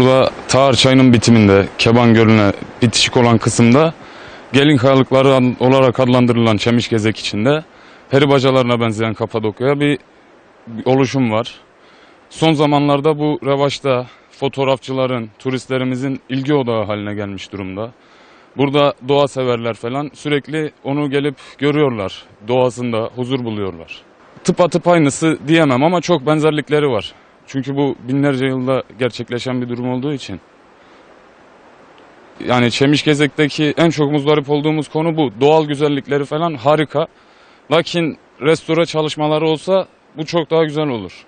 Burada Tağır Çayı'nın bitiminde, Keban Gölü'ne bitişik olan kısımda gelin kayalıkları olarak adlandırılan Çemiş Gezek içinde peri bacalarına benzeyen Kapadokya'ya bir oluşum var. Son zamanlarda bu revaçta fotoğrafçıların, turistlerimizin ilgi odağı haline gelmiş durumda. Burada doğa severler falan sürekli onu gelip görüyorlar. Doğasında huzur buluyorlar. Tıpatıp aynısı diyemem ama çok benzerlikleri var. Çünkü bu binlerce yılda gerçekleşen bir durum olduğu için. Yani Çemişgezek'teki en çok muzdarip olduğumuz konu bu. Doğal güzellikleri falan harika. Lakin restore çalışmaları olsa bu çok daha güzel olur.